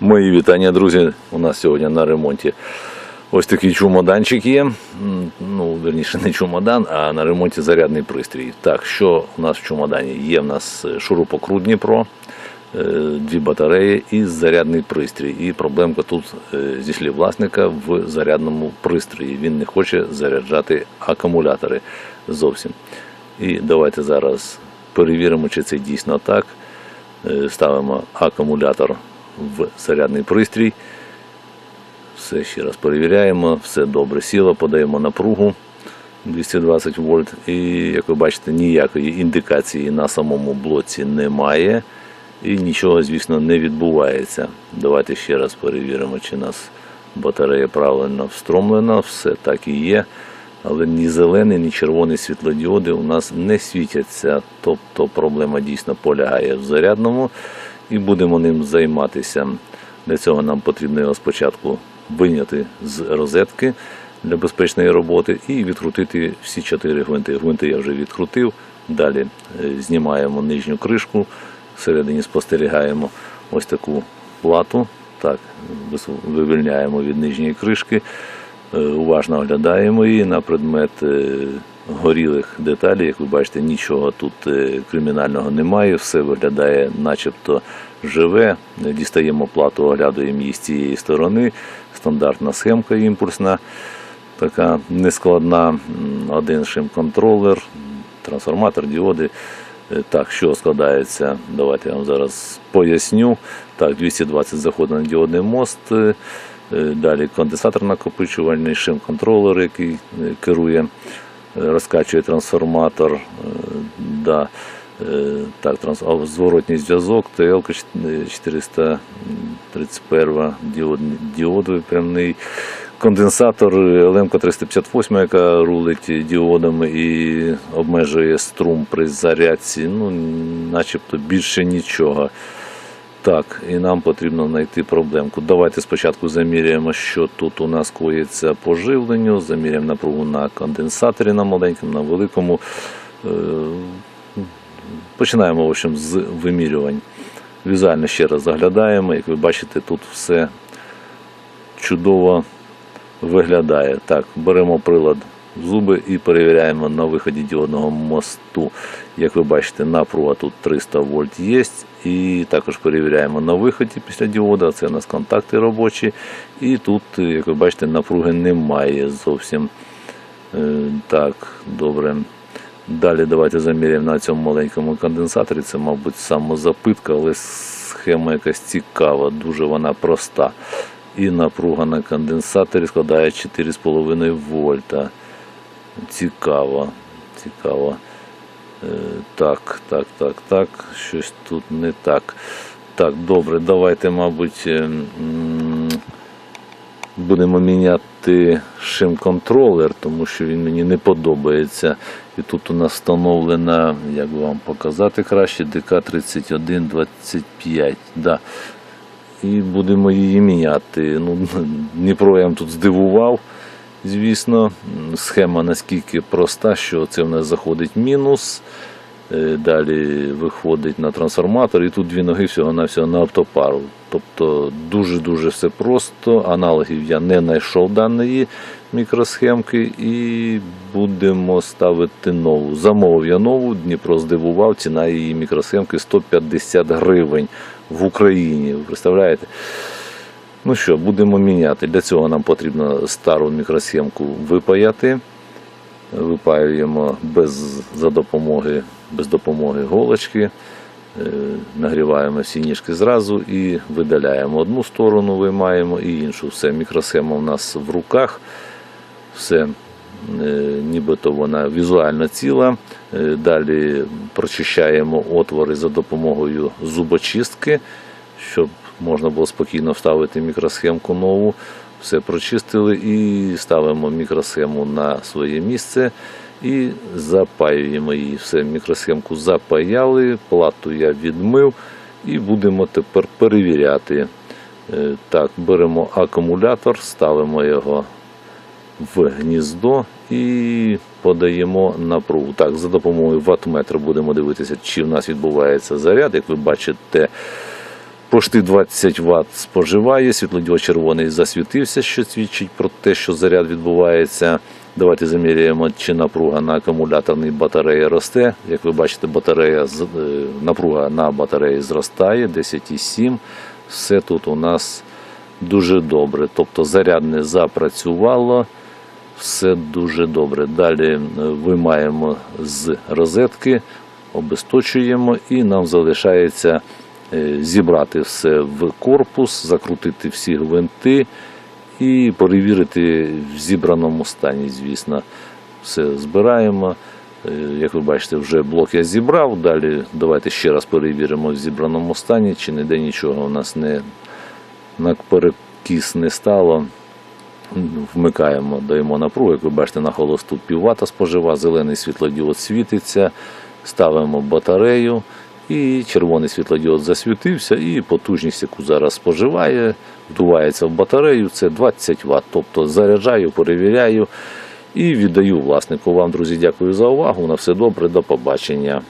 Мої вітання, друзі. У нас сьогодні на ремонті ось такий чумоданчик є. Ну, верніше, не чумодан, а на ремонті зарядний пристрій. Так, що у нас в чумодані? Є в нас е, шурупокрут Дніпро, е, дві батареї і зарядний пристрій. І проблемка тут е, зі слів власника в зарядному пристрої. Він не хоче заряджати акумулятори зовсім. І давайте зараз перевіримо, чи це дійсно так. Ставимо акумулятор в зарядний пристрій. Все ще раз перевіряємо, все добре сіло, подаємо напругу 220 вольт. І як ви бачите, ніякої індикації на самому блоці немає. І нічого, звісно, не відбувається. Давайте ще раз перевіримо, чи у нас батарея правильно встромлена. Все так і є. Але ні зелений, ні червоний світлодіоди у нас не світяться. Тобто проблема дійсно полягає в зарядному і будемо ним займатися. Для цього нам потрібно його спочатку виняти з розетки для безпечної роботи і відкрутити всі чотири гвинти. Гвинти я вже відкрутив. Далі е, знімаємо нижню кришку, всередині спостерігаємо ось таку плату. Так, вивільняємо від нижньої кришки, е, уважно оглядаємо її на предмет е, горілих деталей. Як ви бачите, нічого тут е, кримінального немає, все виглядає начебто живе. Дістаємо плату, оглядуємо її з цієї сторони. Стандартна схемка імпульсна, така нескладна. Один шим-контролер, трансформатор, діоди. Е, Так, що складається? Давайте я вам зараз поясню. Так, 220 заходить на діодний мост. е, Далі конденсатор накопичувальний, шим-контролер, який керує, розкачує трансформатор. е, Да. Е, Так, транс... зворотній зв'язок, ТЛ 431 діод, діод випрямний. Конденсатор LM 358, яка рулить діодами і обмежує струм при зарядці. Ну, начебто більше нічого. Так, і нам потрібно знайти проблемку. Давайте спочатку заміряємо, що тут у нас коїться по живленню, заміряємо напругу на конденсаторі на маленькому, на великому. Е, Починаємо в общем, з вимірювань. Візуально ще раз заглядаємо. Як ви бачите, тут все чудово виглядає. Так, беремо прилад зуби і перевіряємо на виході діодного мосту. Як ви бачите, напруга тут 300 вольт є. І також перевіряємо на виході після діода. Це у нас контакти робочі. І тут, як ви бачите, напруги немає зовсім. Е, Так, добре. Далі давайте заміряємо на цьому маленькому конденсаторі. Це, мабуть, самозапитка, але схема якась цікава, дуже вона проста. І напруга на конденсаторі складає 4,5 вольта. Цікаво, цікаво. Е, Так, так, так, так. Щось тут не так. Так, добре, давайте, мабуть, е, будемо міняти шим-контролер, тому що він мені не подобається. І тут у нас встановлена, як вам показати краще, ДК-3125. Да. І будемо її міняти. Ну, Дніпро я вам тут здивував. Звісно, схема наскільки проста, що це в нас заходить мінус. Е, Далі виходить на трансформатор, і тут дві ноги всього-навсього на автопару. Тобто дуже-дуже все просто. Аналогів я не знайшов даної мікросхемки і будемо ставити нову. Замовив я нову, Дніпро здивував, ціна її мікросхемки 150 гривень в Україні. Ви представляєте? Ну що, будемо міняти. Для цього нам потрібно стару мікросхемку випаяти. Випаюємо без, за допомоги, без допомоги голочки. Е, Нагріваємо всі ніжки зразу і видаляємо одну сторону, виймаємо і іншу. Все, мікросхема у нас в руках. Все, е, нібито вона візуально ціла. Е, Далі прочищаємо отвори за допомогою зубочистки, щоб можна було спокійно вставити мікросхемку нову. Все прочистили і ставимо мікросхему на своє місце і запаюємо її. Все, мікросхемку запаяли, плату я відмив і будемо тепер перевіряти. Е, Так, беремо акумулятор, ставимо його в гніздо і подаємо напругу. Так, за допомогою ваттметра будемо дивитися, чи в нас відбувається заряд. Як ви бачите, Пошти 20 Вт споживає, світлодіод червоний засвітився, що свідчить про те, що заряд відбувається. Давайте заміряємо, чи напруга на акумуляторній батареї росте. Як ви бачите, батарея, е, напруга на батареї зростає 10,7. Все тут у нас дуже добре. Тобто зарядне запрацювало, все дуже добре. Далі е, виймаємо з розетки, обесточуємо і нам залишається зібрати все в корпус, закрутити всі гвинти і перевірити в зібраному стані, звісно. Все збираємо. Е, Як ви бачите, вже блок я зібрав. Далі давайте ще раз перевіримо в зібраному стані, чи ніде нічого у нас не на перекіс не стало. Вмикаємо, даємо напругу. Як ви бачите, на холосту піввата спожива, зелений світлодіод світиться, ставимо батарею. І червоний світлодіод засвітився, і потужність, яку зараз споживає, вдувається в батарею, це 20 Вт. Тобто заряджаю, перевіряю і віддаю власнику. Вам, друзі, дякую за увагу. На все добре, до побачення.